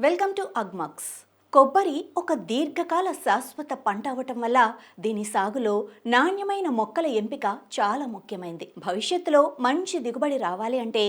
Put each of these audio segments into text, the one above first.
Welcome to Agmax. కొబ్బరి ఒక దీర్ఘకాల శాశ్వత పంట అవటం వల్ల దీని సాగులో నాణ్యమైన మొక్కల ఎంపిక చాలా ముఖ్యమైనది భవిష్యత్తులో మంచి దిగుబడి రావాలి అంటే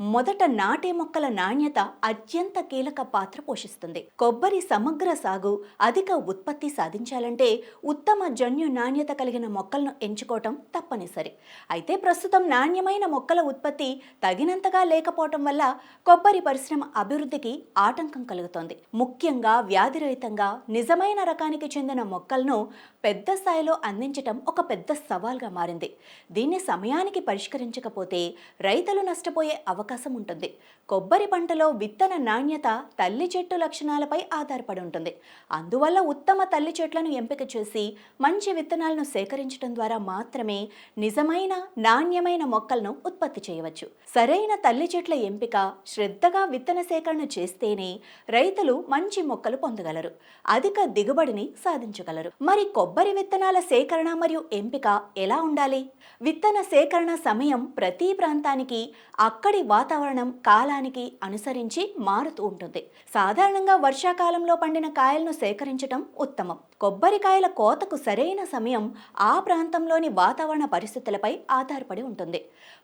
మొదట నాటే మొక్కల నాణ్యత అత్యంత కీలక పాత్ర పోషిస్తుంది. కొబ్బరి సమగ్ర సాగు అధిక ఉత్పత్తి సాధించాలంటే ఉత్తమ జన్యు నాణ్యత కలిగిన మొక్కలను ఎంచుకోవటం తప్పనిసరి. అయితే ప్రస్తుతం నాణ్యమైన మొక్కల ఉత్పత్తి తగినంతగా లేకపోవటం వల్ల కొబ్బరి పరిశ్రమ అభివృద్ధికి ఆటంకం కలుగుతోంది. ముఖ్యంగా వ్యాధిరహితంగా నిజమైన రకానికి చెందిన మొక్కలను పెద్ద స్థాయిలో అందించటం ఒక పెద్ద సవాల్గా మారింది. దీన్ని సమయానికి పరిష్కరించకపోతే రైతులు నష్టపోయే అవకాశం అవకాశం ఉంటుంది. కొబ్బరి పంటలో విత్తన నాణ్యత తల్లి చెట్టు లక్షణాలపై ఆధారపడి ఉంటుంది. అందువల్ల ఉత్తమ తల్లి చెట్లను ఎంపిక చేసి మంచి విత్తనాలను సేకరించడం ద్వారా మాత్రమే నిజమైన నాణ్యమైన మొక్కలను ఉత్పత్తి చేయవచ్చు. సరైన తల్లి చెట్ల ఎంపిక శ్రద్ధగా విత్తన సేకరణ చేస్తేనే రైతులు మంచి మొక్కలు పొందగలరు. అధిక దిగుబడిని సాధించగలరు. మరి కొబ్బరి విత్తనాల సేకరణ మరియు ఎంపిక ఎలా ఉండాలి? విత్తన సేకరణ సమయం ప్రతి ప్రాంతానికి అక్కడి వాతావరణం కాలానికి అనుసరించి మారుతూ ఉంటుంది. సాధారణంగా వర్షాకాలంలో పండిన కాయలను సేకరించటం ఉత్తమం. కొబ్బరికాయల కోతకు సరైన సమయం ఆ ప్రాంతంలోని వాతావరణ పరిస్థితులపై ఆధారపడి ఉంటుంది.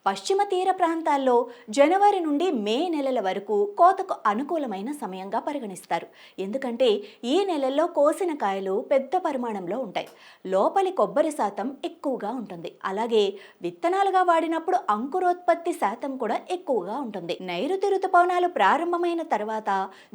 పశ్చిమ తీర ప్రాంతాల్లో జనవరి నుండి మే నెలల వరకు కోతకు అనుకూలమైన సమయంగా పరిగణిస్తారు. ఎందుకంటే ఈ నెలల్లో కోసిన కాయలు పెద్ద పరిమాణంలో ఉంటాయి. లోపలి కొబ్బరి శాతం ఎక్కువగా ఉంటుంది. అలాగే విత్తనాలుగా వాడినప్పుడు అంకురోత్పత్తి శాతం కూడా ఎక్కువ ఎక్కువగా ఉంటుంది. నైరుతి ఋతుపవనాలు ప్రారంభమైన తర్వాత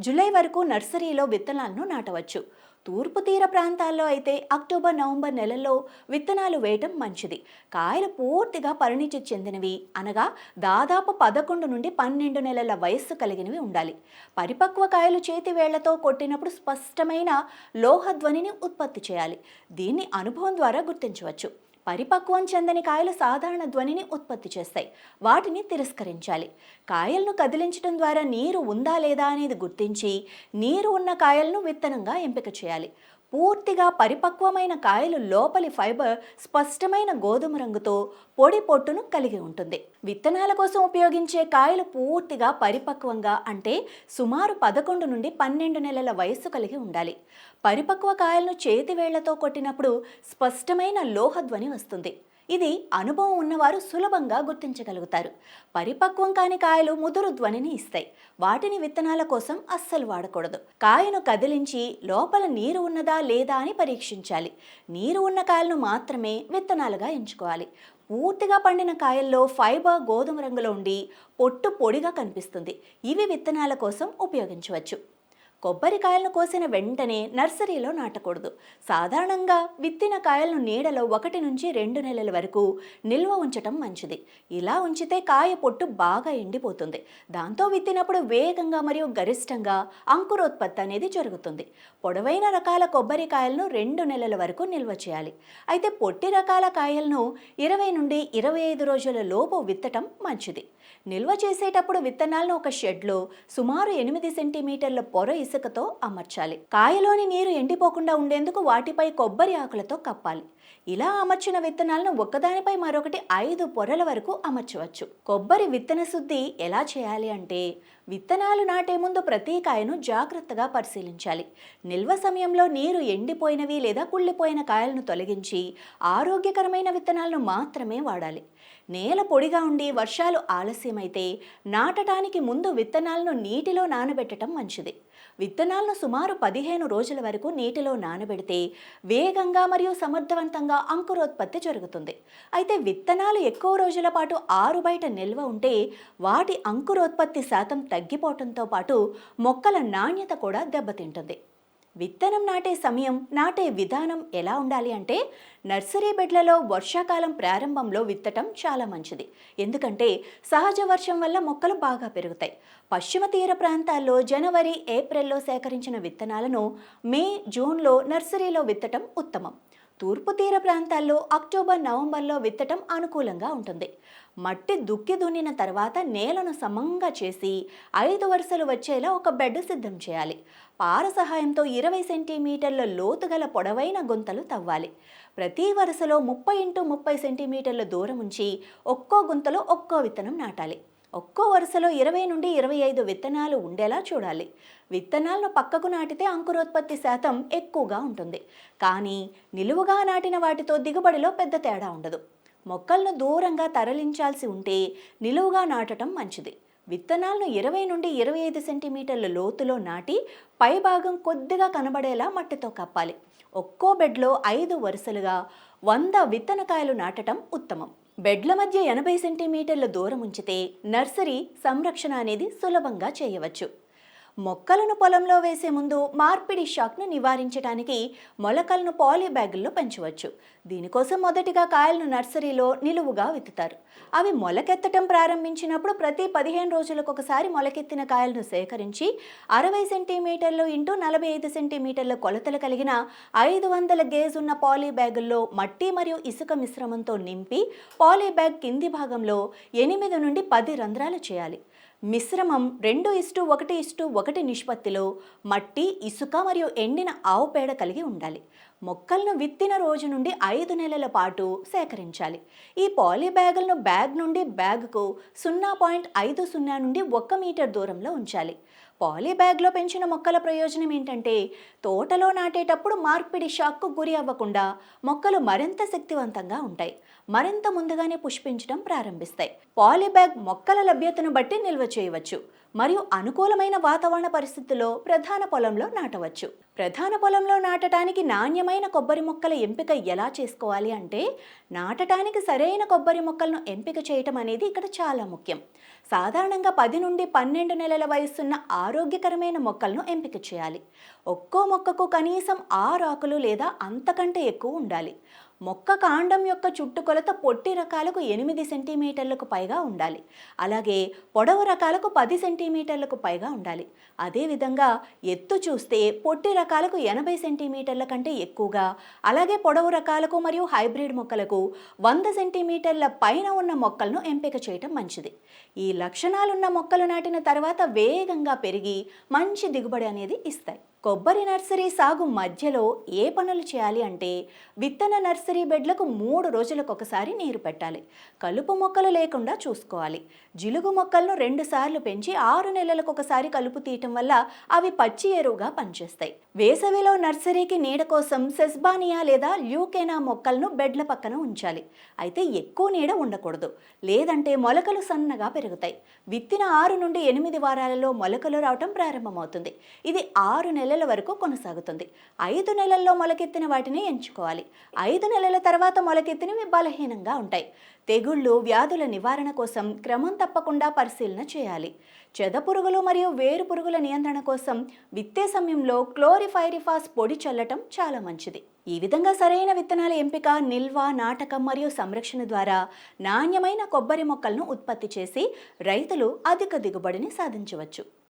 జూలై వరకు నర్సరీలో విత్తనాలను నాటవచ్చు. తూర్పు తీర ప్రాంతాల్లో అయితే అక్టోబర్ నవంబర్ నెలల్లో విత్తనాలు వేయటం మంచిది. కాయలు పూర్తిగా పరిణితి చెందినవి అనగా దాదాపు పదకొండు నుండి పన్నెండు నెలల వయస్సు కలిగినవి ఉండాలి. పరిపక్వ కాయలు చేతి వేళ్ళతో కొట్టినప్పుడు స్పష్టమైన లోహధ్వనిని ఉత్పత్తి చేయాలి. దీన్ని అనుభవం ద్వారా గుర్తించవచ్చు. పరిపక్వం చెందని కాయలు సాధారణ ధ్వనిని ఉత్పత్తి చేస్తాయి. వాటిని తిరస్కరించాలి. కాయలను కదిలించడం ద్వారా నీరు ఉందా లేదా అనేది గుర్తించి నీరు ఉన్న కాయలను విత్తనంగా ఎంపిక చేయాలి. పూర్తిగా పరిపక్వమైన కాయలు లోపలి ఫైబర్ స్పష్టమైన గోధుమ రంగుతో పొడి పొట్టును కలిగి ఉంటుంది. విత్తనాల కోసం ఉపయోగించే కాయలు పూర్తిగా పరిపక్వంగా అంటే సుమారు పదకొండు నుండి పన్నెండు నెలల వయస్సు కలిగి ఉండాలి. పరిపక్వ కాయలను చేతివేళ్ళతో కొట్టినప్పుడు స్పష్టమైన లోహధ్వని వస్తుంది. ఇది అనుభవం ఉన్నవారు సులభంగా గుర్తించగలుగుతారు. పరిపక్వం కాని కాయలు ముదురు ధ్వనిని ఇస్తాయి. వాటిని విత్తనాల కోసం అస్సలు వాడకూడదు. కాయను కదిలించి లోపల నీరు ఉన్నదా లేదా అని పరీక్షించాలి. నీరు ఉన్న కాయలను మాత్రమే విత్తనాలుగా ఎంచుకోవాలి. పూర్తిగా పండిన కాయల్లో ఫైబర్ గోధుమ రంగులో ఉండి పొట్టు పొడిగా కనిపిస్తుంది. ఇవి విత్తనాల కోసం ఉపయోగించవచ్చు. కొబ్బరికాయలను కోసిన వెంటనే నర్సరీలో నాటకూడదు. సాధారణంగా విత్తిన కాయలను నీడలో ఒకటి నుంచి రెండు నెలల వరకు నిల్వ ఉంచటం మంచిది. ఇలా ఉంచితే కాయ పొట్టు బాగా ఎండిపోతుంది. దాంతో విత్తినప్పుడు వేగంగా మరియు గరిష్టంగా అంకురోత్పత్తి అనేది జరుగుతుంది. పొడవైన రకాల కొబ్బరికాయలను రెండు నెలల వరకు నిల్వ చేయాలి. అయితే పొట్టి రకాల కాయలను ఇరవై నుండి ఇరవై ఐదు రోజుల లోపు విత్తటం మంచిది. నిల్వ చేసేటప్పుడు విత్తనాలను ఒక షెడ్లో సుమారు ఎనిమిది సెంటీమీటర్ల పొర ఇసుకతో అమర్చాలి. కాయలోని నీరు ఎండిపోకుండా ఉండేందుకు వాటిపై కొబ్బరి ఆకులతో కప్పాలి. ఇలా అమర్చిన విత్తనాలను ఒకదానిపై మరొకటి ఐదు పొరల వరకు అమర్చవచ్చు. కొబ్బరి విత్తన శుద్ధి ఎలా చేయాలి అంటే విత్తనాలు నాటే ముందు ప్రతి కాయను జాగ్రత్తగా పరిశీలించాలి. నిల్వ సమయంలో నీరు ఎండిపోయినవి లేదా కుళ్ళిపోయిన కాయలను తొలగించి ఆరోగ్యకరమైన విత్తనాలను మాత్రమే వాడాలి. నేల పొడిగా ఉండి వర్షాలు ఆలస్యమైతే నాటడానికి ముందు విత్తనాలను నీటిలో నానబెట్టడం మంచిది. విత్తనాలను సుమారు పదిహేను రోజుల వరకు నీటిలో నానబెడితే వేగంగా మరియు సమర్థవంతంగా అంకురోత్పత్తి జరుగుతుంది. అయితే విత్తనాలు ఎక్కువ రోజుల పాటు ఆరు బయట నిల్వ ఉంటే వాటి అంకురోత్పత్తి శాతం తగ్గిపోవడంతో పాటు మొక్కల నాణ్యత కూడా దెబ్బతింటుంది. విత్తనం నాటే సమయం నాటే విధానం ఎలా ఉండాలి అంటే నర్సరీ బెడ్లలో వర్షాకాలం ప్రారంభంలో విత్తటం చాలా మంచిది. ఎందుకంటే సహజ వర్షం వల్ల మొక్కలు బాగా పెరుగుతాయి. పశ్చిమ తీర ప్రాంతాల్లో జనవరి ఏప్రిల్లో సేకరించిన విత్తనాలను మే జూన్లో నర్సరీలో విత్తటం ఉత్తమం. తూర్పు తీర ప్రాంతాల్లో అక్టోబర్ నవంబర్లో విత్తటం అనుకూలంగా ఉంటుంది. మట్టి దుక్కి దున్నిన తర్వాత నేలను సమంగా చేసి ఐదు వరుసలు వచ్చేలా ఒక బెడ్ సిద్ధం చేయాలి. పార సహాయంతో ఇరవై సెంటీమీటర్ల లోతుగల పొడవైన గుంతలు తవ్వాలి. ప్రతి వరుసలో ముప్పై ఇంటూ ముప్పై సెంటీమీటర్ల దూరం ఉంచి ఒక్కో గుంతలో ఒక్కో విత్తనం నాటాలి. ఒక్కో వరుసలో ఇరవై నుండి ఇరవై ఐదు విత్తనాలు ఉండేలా చూడాలి. విత్తనాలను పక్కకు నాటితే అంకురోత్పత్తి శాతం ఎక్కువగా ఉంటుంది. కానీ నిలువుగా నాటిన వాటితో దిగుబడిలో పెద్ద తేడా ఉండదు. మొక్కలను దూరంగా తరలించాల్సి ఉంటే నిలువుగా నాటడం మంచిది. విత్తనాలను ఇరవై నుండి ఇరవై ఐదు సెంటీమీటర్ల లోతులో నాటి పైభాగం కొద్దిగా కనబడేలా మట్టితో కప్పాలి. ఒక్కో బెడ్లో ఐదు వరుసలుగా వంద విత్తనకాయలు నాటడం ఉత్తమం. బెడ్ల మధ్య ఎనభై సెంటీమీటర్ల దూరం ఉంచితే నర్సరీ సంరక్షణ అనేది సులభంగా చేయవచ్చు. మొక్కలను పొలంలో వేసే ముందు మార్పిడి షాక్ను నివారించడానికి మొలకలను పాలీ బ్యాగుల్లో పెంచవచ్చు. దీనికోసం మొదటిగా కాయలను నర్సరీలో నిలువుగా విత్తుతారు. అవి మొలకెత్తటం ప్రారంభించినప్పుడు ప్రతి పదిహేను రోజులకు ఒకసారి మొలకెత్తిన కాయలను సేకరించి అరవై సెంటీమీటర్లు ఇంటూ నలభై ఐదు సెంటీమీటర్ల కొలతలు కలిగిన ఐదు వందల గేజ్ ఉన్న పాలీ బ్యాగుల్లో మట్టి మరియు ఇసుక మిశ్రమంతో నింపి పాలీ బ్యాగ్ కింది భాగంలో ఎనిమిది నుండి పది రంధ్రాలు చేయాలి. మిశ్రమం రెండు ఇస్టు ఒకటి ఇస్టు ఒకటి నిష్పత్తిలో మట్టి ఇసుక మరియు ఎండిన ఆవు పేడ కలిగి ఉండాలి. మొక్కలను విత్తిన రోజు నుండి ఐదు నెలల పాటు సేకరించాలి. ఈ పాలీ బ్యాగులను బ్యాగ్ నుండి బ్యాగ్కు సున్నా పాయింట్ ఐదు సున్నా నుండి ఒక్క మీటర్ దూరంలో ఉంచాలి. పాలీ బ్యాగ్లో పెంచిన మొక్కల ప్రయోజనం ఏంటంటే తోటలో నాటేటప్పుడు మార్పిడి షాక్కు గురి అవ్వకుండా మొక్కలు మరింత శక్తివంతంగా ఉంటాయి. మరింత ముందుగానే పుష్పించడం ప్రారంభిస్తాయి. పాలీ బ్యాగ్ మొక్కల లభ్యతను బట్టి నిల్వ చేయవచ్చు. మరియు అనుకూలమైన వాతావరణ పరిస్థితుల్లో ప్రధాన పొలంలో నాటవచ్చు. ప్రధాన పొలంలో నాటడానికి నాణ్యమైన కొబ్బరి మొక్కల ఎంపిక ఎలా చేసుకోవాలి అంటే నాటడానికి సరైన కొబ్బరి మొక్కలను ఎంపిక చేయటం అనేది ఇక్కడ చాలా ముఖ్యం. సాధారణంగా పది నుండి పన్నెండు నెలల వయసున్న ఆరోగ్యకరమైన మొక్కలను ఎంపిక చేయాలి. ఒక్కో మొక్కకు కనీసం ఆరు ఆకులు లేదా అంతకంటే ఎక్కువ ఉండాలి. మొక్క కాండం యొక్క చుట్టుకొలత పొట్టి రకాలకు ఎనిమిది సెంటీమీటర్లకు పైగా ఉండాలి. అలాగే పొడవు రకాలకు పది సెంటీమీటర్లకు పైగా ఉండాలి. అదేవిధంగా ఎత్తు చూస్తే పొట్టి రకాలకు ఎనభై సెంటీమీటర్ల కంటే ఎక్కువగా అలాగే పొడవు రకాలకు మరియు హైబ్రిడ్ మొక్కలకు వంద సెంటీమీటర్ల పైన ఉన్న మొక్కలను ఎంపిక చేయటం మంచిది. ఈ లక్షణాలున్న మొక్కలు నాటిన తర్వాత వేగంగా పెరిగి మంచి దిగుబడి అనేది ఇస్తాయి. కొబ్బరి నర్సరీ సాగు మధ్యలో ఏ పనులు చేయాలి అంటే విత్తన నర్సరీ బెడ్లకు మూడు రోజులకు ఒకసారి నీరు పెట్టాలి. కలుపు మొక్కలు లేకుండా చూసుకోవాలి. జిలుగు మొక్కలను రెండు సార్లు పెంచి ఆరు నెలలకు ఒకసారి కలుపు తీయటం వల్ల అవి పచ్చి ఎరువుగా పనిచేస్తాయి. వేసవిలో నర్సరీకి నీడ కోసం సెస్బానియా లేదా ల్యూకేనా మొక్కలను బెడ్ల పక్కన ఉంచాలి. అయితే ఎక్కువ నీడ ఉండకూడదు. లేదంటే మొలకలు సన్నగా పెరుగుతాయి. విత్తిన ఆరు నుండి ఎనిమిది వారాలలో మొలకలు రావటం ప్రారంభమవుతుంది. ఇది ఆరు నెలల వరకు కొనసాగుతుంది. ఐదు నెలల్లో మొలకెత్తిన వాటిని ఎంచుకోవాలి. ఐదు నెలల తర్వాత మొలకెత్తినవి బలహీనంగా ఉంటాయి. తెగుళ్ళు వ్యాధుల నివారణ కోసం క్రమం తప్పకుండా పరిశీలన చేయాలి. చెద పురుగులు మరియు వేరు పురుగుల నియంత్రణ కోసం విత్తే సమయంలో క్లోరిఫైరిఫాస్ పొడి చల్లటం చాలా మంచిది. ఈ విధంగా సరైన విత్తనాల ఎంపిక నిల్వ నాటకం మరియు సంరక్షణ ద్వారా నాణ్యమైన కొబ్బరి మొక్కలను ఉత్పత్తి చేసి రైతులు అధిక దిగుబడిని సాధించవచ్చు.